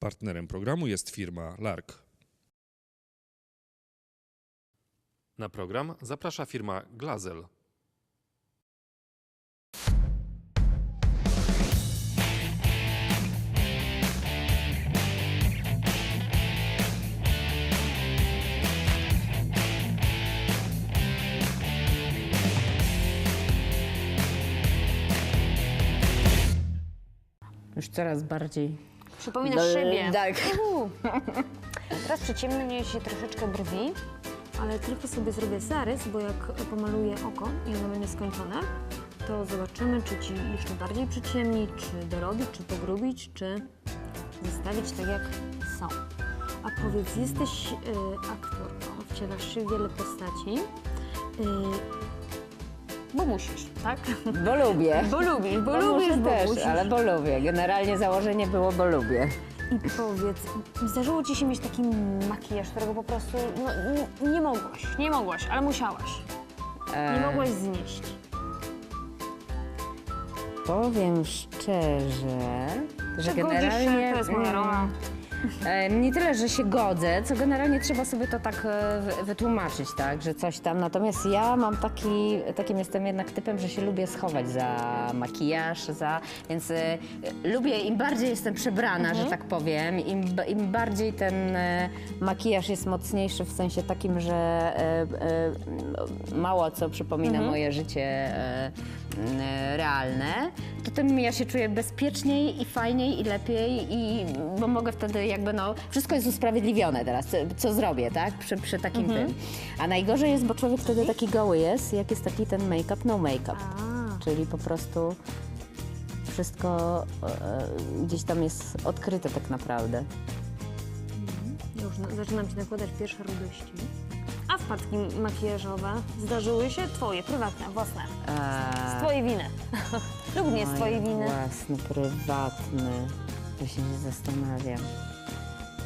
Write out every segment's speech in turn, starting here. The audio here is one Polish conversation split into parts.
Partnerem programu jest firma Lark. Na program zaprasza firma Glazel. Już coraz bardziej. Przypomina No, szybie. tak. Uhu. Teraz przyciemnię się troszeczkę brwi, ale tylko sobie zrobię zarys, bo jak pomaluję oko i ono będzie skończone, to zobaczymy, czy ci jeszcze bardziej przyciemnić, czy dorobić, czy pogrubić, czy zostawić tak jak są. A powiedz, jesteś y, aktorką, wcielasz się w wiele postaci, y, bo musisz, tak? Bo lubię. Bo lubisz, bo, Bo lubisz, bo też, musisz. ale bo lubię. Generalnie założenie było, bo lubię. I powiedz, zdarzyło Ci się mieć taki makijaż, którego po prostu no, n- nie mogłaś, nie mogłaś, ale musiałaś. Nie E, mogłaś znieść. Powiem szczerze, że się, generalnie... to jest moja rola. E, Nie tyle, że się godzę, co generalnie trzeba sobie to tak e, wy- wytłumaczyć, tak, że coś tam. Natomiast ja mam taki, takim jestem jednak typem, że się lubię schować za makijaż, za, więc e, lubię, im bardziej jestem przebrana, że tak powiem, im, im bardziej ten e, makijaż jest mocniejszy w sensie takim, że e, e, mało co przypomina moje życie e, m, e, realne, to tym ja się czuję bezpieczniej i fajniej i lepiej i bo mogę wtedy jakby no, wszystko jest usprawiedliwione teraz, co, co zrobię, tak, przy, przy takim tym. A najgorzej jest, bo człowiek wtedy taki goły jest, jak jest taki ten make-up, no make-up, czyli po prostu wszystko e, gdzieś tam jest odkryte tak naprawdę. ja już na, zaczynam Ci nakładać pierwsze rudości. A wpadki makijażowe zdarzyły się Twoje, prywatne, własne. Z Eee, Twojej winy. Lub nie z Twojej winy. Własne, prywatne. Ja się zastanawiam.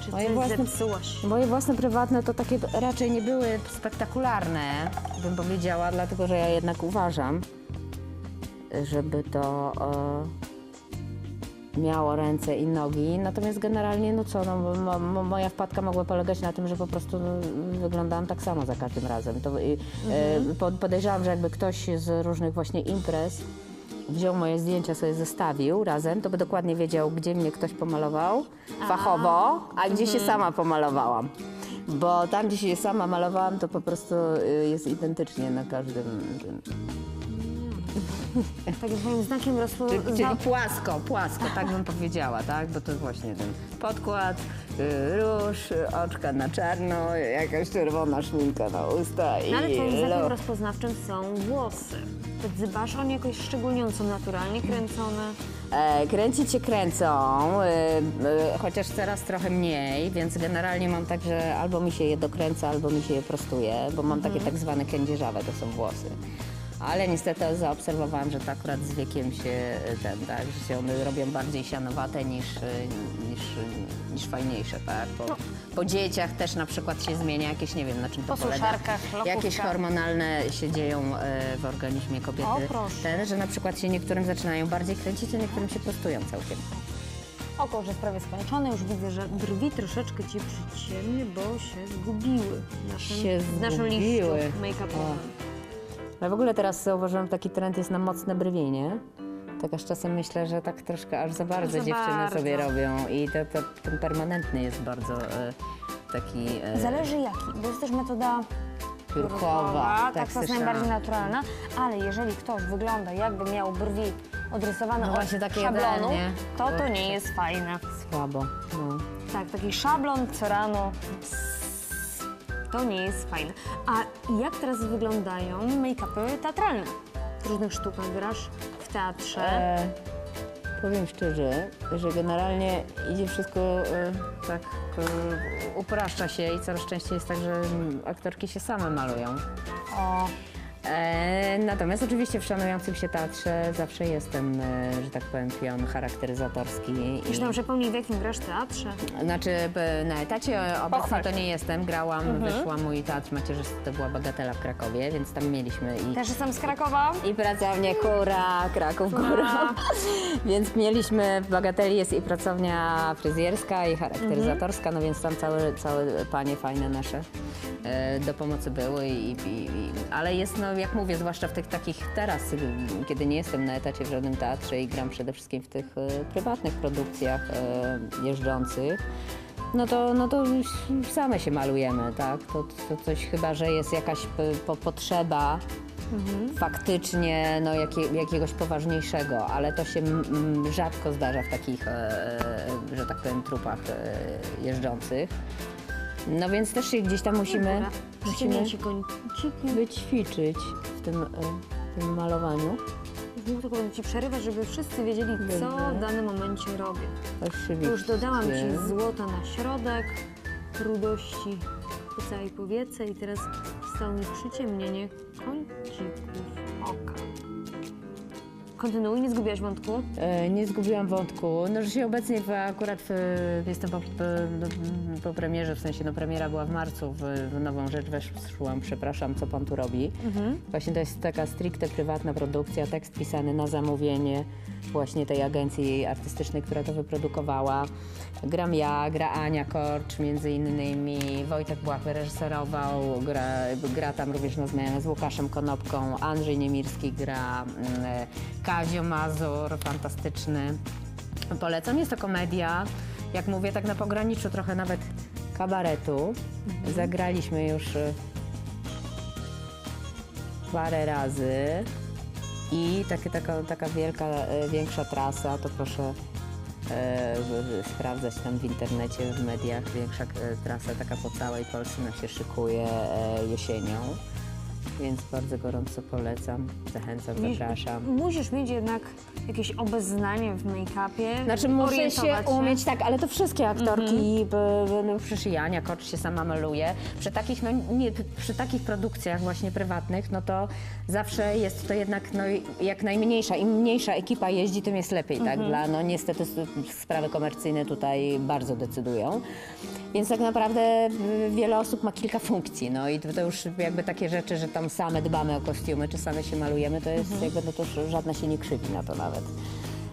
Czy moje własne- zepsułaś? Moje własne prywatne to takie raczej nie były spektakularne, bym powiedziała, dlatego że ja jednak uważam, żeby to e, miało ręce i nogi. Natomiast generalnie, no co, no, mo, mo, moja wpadka mogła polegać na tym, że po prostu no, wyglądałam tak samo za każdym razem. To, e, po, podejrzewam, że jakby ktoś z różnych właśnie imprez wziął moje zdjęcia, sobie zestawił razem, to by dokładnie wiedział, gdzie mnie ktoś pomalował fachowo, a gdzie się sama pomalowałam. Bo tam, gdzie się sama malowałam, to po prostu y, jest identycznie na każdym. tym. Takim Twoim znakiem rozpo... Czyli, czyli płasko, płasko, tak bym powiedziała, tak? Bo to właśnie ten podkład, y, róż, y, oczka na czarno, jakaś czerwona szminka na usta i No ale Twoim znakiem lo- rozpoznawczym są włosy. To dbasz o nie jakoś szczególnie, one są naturalnie kręcone. E, kręcić się kręcą, e, chociaż teraz trochę mniej, więc generalnie mam tak, że albo mi się je dokręca, albo mi się je prostuje, bo mam takie tak zwane kędzierzawe, to są włosy. Ale niestety zaobserwowałam, że to akurat z wiekiem się e, ten, tak, że się one robią bardziej sianowate niż, e, niż, niż fajniejsze, tak? Po, po dzieciach też na przykład się zmienia jakieś, nie wiem na czym to Po polega. Jakieś hormonalne się dzieją e, w organizmie kobiety. O, proszę. Ten, że na przykład się niektórym zaczynają bardziej kręcić, a niektórym się prostują całkiem. Oko już jest prawie skończone, już widzę, że brwi troszeczkę Ci przyciemnie, bo się zgubiły w naszym, Się w naszym liściu zgubiły. make-upowym. Ale w ogóle teraz zauważyłam, taki trend jest na mocne brwi, nie? Tak aż czasem myślę, że tak troszkę aż za bardzo Za dziewczyny bardzo. sobie robią i to, to, ten permanentny jest bardzo e, taki e, Zależy jaki, bo jest też metoda piórkowa. tak, to jest najbardziej naturalna, ale jeżeli ktoś wygląda jakby miał brwi odrysowane No od właśnie takie szablonu, to to nie jest fajne. Słabo, no. Tak, taki szablon co rano. To nie jest fajne. A jak teraz wyglądają make-upy teatralne? W różnych sztukach grasz, w teatrze. E, powiem szczerze, że generalnie idzie wszystko e, tak, e, upraszcza się i coraz częściej jest tak, że aktorki się same malują. O, E, natomiast oczywiście w szanującym się teatrze zawsze jest ten, e, że tak powiem, pion charakteryzatorski. i- Już nam przypomnij, w jakim grasz teatrze. Znaczy b- na etacie obecnie Pochwal to się. nie jestem. Grałam, Mhm. wyszła mój teatr macierzysty, to była Bagatela w Krakowie, więc tam mieliśmy i... Też jestem z Krakowa. I pracownię Kura, Kraków Góra. Kura. więc mieliśmy w Bagateli jest i pracownia fryzjerska i charakteryzatorska, Mhm. no więc tam całe, całe panie fajne nasze e, do pomocy były. I, i, i, ale jest, no jak mówię, zwłaszcza w tych takich teraz, kiedy nie jestem na etacie w żadnym teatrze i gram przede wszystkim w tych e, prywatnych produkcjach e, jeżdżących, no to, no to same się malujemy, tak? To, to coś chyba, że jest jakaś po, potrzeba faktycznie no, jakie, jakiegoś poważniejszego, ale to się rzadko zdarza w takich, e, że tak powiem, trupach e, jeżdżących. No więc też się gdzieś tam musimy, musimy końciki. wyćwiczyć w tym, e, tym malowaniu. Tylko będę Ci przerywać, żeby wszyscy wiedzieli, co w danym momencie robię. Oczywiście. Już dodałam Ci złota na środek, rudości po całej powiece i teraz stało mi przyciemnienie kącików Kontynuuj, nie zgubiłaś wątku? E, Nie zgubiłam wątku. No, że się obecnie w, akurat w, jestem po, po, no, po premierze, w sensie no, premiera była w marcu, w, w Nową Rzecz weszłam, przepraszam, co pan tu robi. Właśnie to jest taka stricte prywatna produkcja, tekst pisany na zamówienie właśnie tej agencji artystycznej, która to wyprodukowała. Gram ja, gra Ania Korcz między innymi, Wojtek Błach reżyserował, gra, gra tam również na zmianę z Łukaszem Konopką, Andrzej Niemirski gra, mm, Kazio Mazur, fantastyczny. Polecam, jest to komedia, jak mówię, tak na pograniczu trochę nawet kabaretu. Zagraliśmy już y, parę razy i takie, taka, taka wielka, e, większa trasa, to proszę e, sprawdzać tam w internecie, w mediach. Większa trasa taka po całej Polsce nam się szykuje jesienią, więc bardzo gorąco polecam, zachęcam, zapraszam. Musisz mieć jednak jakieś obeznanie w make-upie. Znaczy muszę się orientować umieć, tak, ale to wszystkie aktorki, b, b, no przecież i Ania Kocz się sama maluje. Przy takich, no, nie, przy takich produkcjach właśnie prywatnych, no to zawsze jest to jednak no, jak najmniejsza. Im mniejsza ekipa jeździ, tym jest lepiej, tak? Dla, no niestety s- sprawy komercyjne tutaj bardzo decydują. Więc tak naprawdę y, wiele osób ma kilka funkcji, no i to, to już jakby takie rzeczy, że tam same dbamy o kostiumy, czy same się malujemy, to jest jakby, no to już żadna się nie krzywi na to nawet.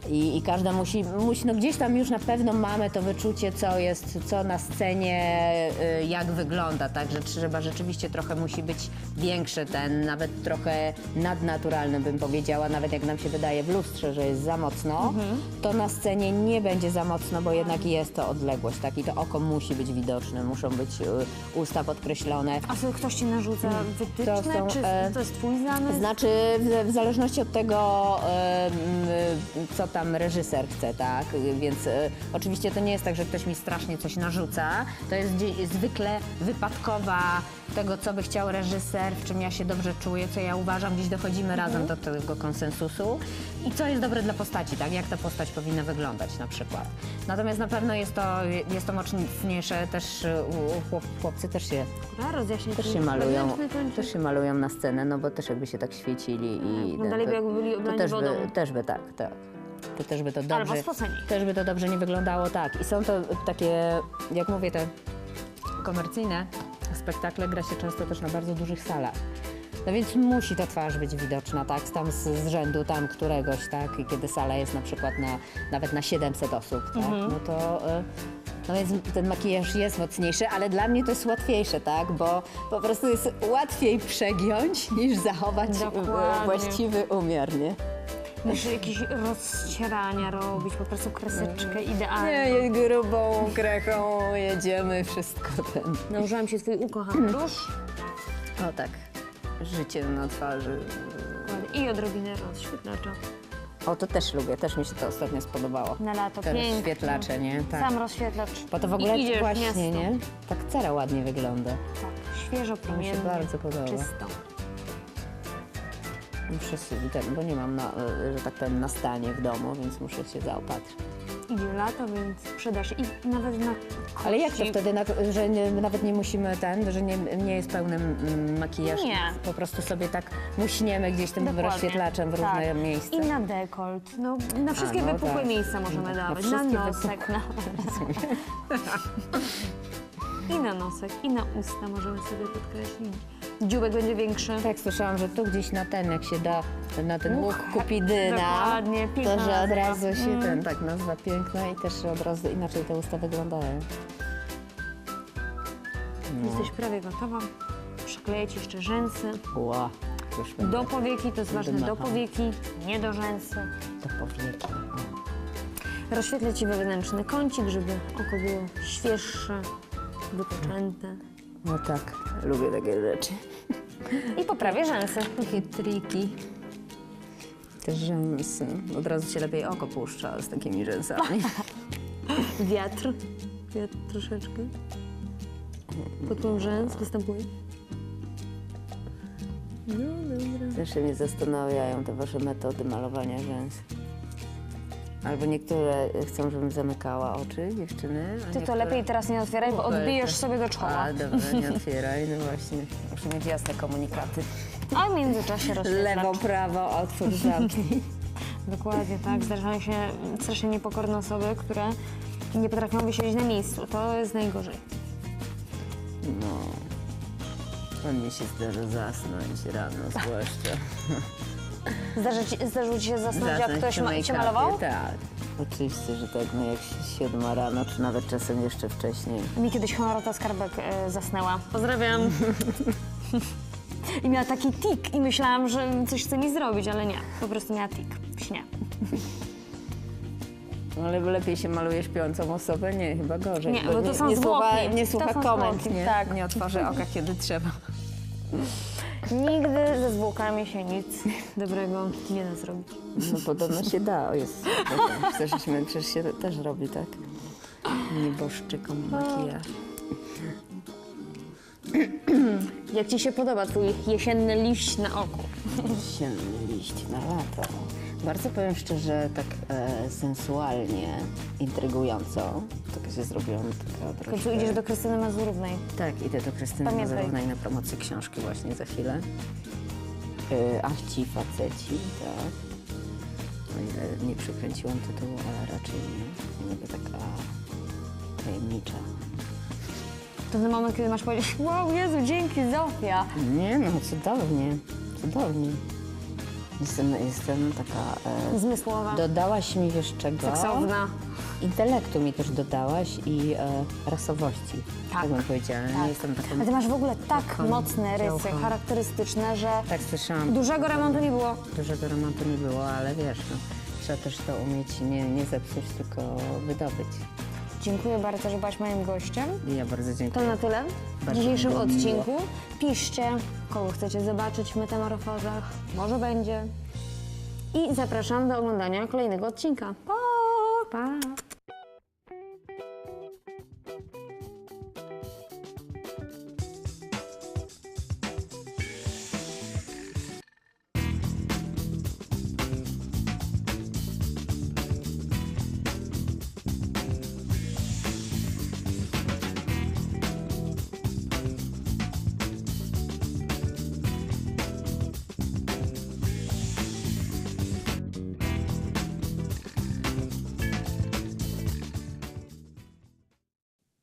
I, I każda musi, musi, no gdzieś tam już na pewno mamy to wyczucie, co jest, co na scenie, y, jak wygląda, tak, że trzeba rzeczywiście trochę musi być większy ten, nawet trochę nadnaturalny bym powiedziała, nawet jak nam się wydaje w lustrze, że jest za mocno, to na scenie nie będzie za mocno, bo jednak jest to odległość, tak, i to oko musi być widoczne, muszą być y, usta podkreślone. A co ktoś ci narzuca wytyczne, To są, czy e, to jest twój zamysł? Znaczy, w, w zależności od tego, em, co tam reżyser chce, tak? Więc e, oczywiście to nie jest tak, że ktoś mi strasznie coś narzuca. To jest zwykle wypadkowa tego, co by chciał reżyser, w czym ja się dobrze czuję, co ja uważam, gdzieś dochodzimy razem do tego konsensusu i co jest dobre dla postaci, tak? Jak ta postać powinna wyglądać na przykład. Natomiast na pewno jest to, jest to mocniejsze, też e, u- u chłop, chłopcy też się Dobra, rozjaśnij też się malują, też się malują na scenę, no bo też jakby się tak świecili i... wyglądali by jakby byli to oblani też by, wodą. też by tak, tak. To też by to Albo dobrze... spoceni. Też by to dobrze nie wyglądało, tak. I są to takie, jak mówię, te komercyjne spektakle gra się często też na bardzo dużych salach. No więc musi ta twarz być widoczna, tak, tam z, z rzędu tam któregoś, tak, i kiedy sala jest na przykład na, nawet na 700 osób, tak, no to... Y, no więc ten makijaż jest mocniejszy, ale dla mnie to jest łatwiejsze, tak? Bo po prostu jest łatwiej przegiąć niż zachować y, Dokładnie. właściwy umiar, nie? Muszę jakieś rozcierania robić, po prostu kreseczkę idealnie. Nie, grubą krechą, jedziemy, wszystko ten. Nałożyłam się twój ukochany róż O tak, życie na twarzy. i odrobinę rozświetlacza. O, to też lubię, też mi się to ostatnio spodobało. Na lato Te pięknie. rozświetlacze, nie? Tak. Sam rozświetlacz. Bo to w ogóle I idziesz w właśnie, nie? Tak cera ładnie wygląda. Tak, świeżo, promiennie, bardzo podoba. czysto. Ten, bo nie mam, na, y, że tak powiem, na stanie w domu, więc muszę się zaopatrzyć. idzie lato, więc się i nawet na kości. Ale jak to wtedy, na, że nie, nawet nie musimy ten, że nie, nie jest pełny mm, makijaż? Nie. Po prostu sobie tak muśniemy gdzieś tym Dokładnie. rozświetlaczem w różne tak. miejsca. I na dekolt. No, na wszystkie A, no wypukłe tak. miejsca możemy Na dawać. Na, wszystkie nosek, na... I na nosek, i na usta możemy sobie podkreślić. Dziubek będzie większy. Tak, słyszałam, że tu gdzieś na ten, jak się da, na ten Uch, łuk kupidyna, dokładnie, piękna to że od nazwa. razu się Mm. ten, tak, nazwa piękna i też od razu inaczej te usta wyglądają. No. Jesteś prawie gotowa. Przykleję Ci jeszcze rzęsy. Ła, już będę Do powieki, to jest ważne, do powieki, nie do rzęsy. do powieki. Rozświetlę Ci wewnętrzny kącik, żeby oko było świeższe, wypoczęte. No tak, lubię takie rzeczy. I poprawię rzęsy. Takie triki. Te rzęsy. Od razu się lepiej oko puszcza z takimi rzęsami. Wiatr. Wiatr troszeczkę. Podpływ rzęs występuje. No dobra. Zawsze mnie zastanawiają te wasze metody malowania rzęs. Albo niektóre chcą, żebym zamykała oczy, dziewczyny. a Ty to niektóre- lepiej teraz nie otwieraj, bo odbijesz sobie do czoła. A, dobra, nie otwieraj, no właśnie. Muszę mieć jasne komunikaty. A w międzyczasie rozświetlacz. Lewo, prawo, otwórz, zamknij. Dokładnie tak. Zdarzają się strasznie niepokorne osoby, które nie potrafią wysiedzieć na miejscu. To jest najgorzej. No. On mi się zdarza zasnąć rano zwłaszcza. Zdarza ci, zdarzyło Ci się zasnąć, jak Zasnąć ktoś przy ma, Cię malował? Tak. Oczywiście, że tak, no jak się siódma rano, czy nawet czasem jeszcze wcześniej. Mi kiedyś Honorata Skarbek e, zasnęła. Pozdrawiam. I miała taki tik i myślałam, że coś chce mi zrobić, ale nie. Po prostu miała tik w śnie. No, Ale lepiej się maluje śpiącą osobę? Nie, chyba gorzej. Nie, bo to są nie słucha, zwłoki. nie To słucha są komend, zwłoki, nie? tak. Nie otworzy oka, kiedy trzeba. Nigdy ze zwłokami się nic dobrego nie da zrobić. No podobno się da, o jest. Przecież, przecież się też robi, tak? Nieboszczykom makijaż. Jak Ci się podoba Twój jesienny liść na oku? Sienny liść na lata. Bardzo powiem szczerze, tak e, sensualnie, intrygująco. Tak się zrobiłam taka W końcu troszkę... idziesz do Krystyny Mazurównej. Tak, idę do Krystyny Pamiętaj. Mazurownej na promocję książki właśnie za chwilę. Yy, Ach ci faceci, tak. Ile nie przykręciłam tytułu, ale raczej nie. Niby taka tajemnicza. To ten moment, kiedy masz powiedzieć, wow, Jezu, dzięki Zofia. Nie no, cudownie, cudownie. Jestem, jestem taka... E, Zmysłowa, dodałaś mi wiesz czego? seksowna. Intelektu mi też dodałaś i e, rasowości. Tak. Tak bym powiedziała. Tak. Nie jestem taką... A Ty masz w ogóle tak taką mocne rysy, działką. charakterystyczne, że Tak słyszałam. dużego remontu nie było. Dużego remontu nie było, ale wiesz, no, trzeba też to umieć nie, nie zepsuć, tylko wydobyć. Dziękuję bardzo, że byłaś moim gościem. I ja bardzo To dziękuję. na tyle w Bardzo dzisiejszym mi było miło. odcinku. Piszcie, kogo chcecie zobaczyć w metamorfozach. Może będzie. I zapraszam do oglądania kolejnego odcinka. Pa! Pa!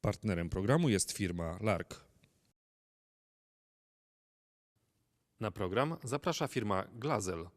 Partnerem programu jest firma Lark. Na program zaprasza firma Glazel.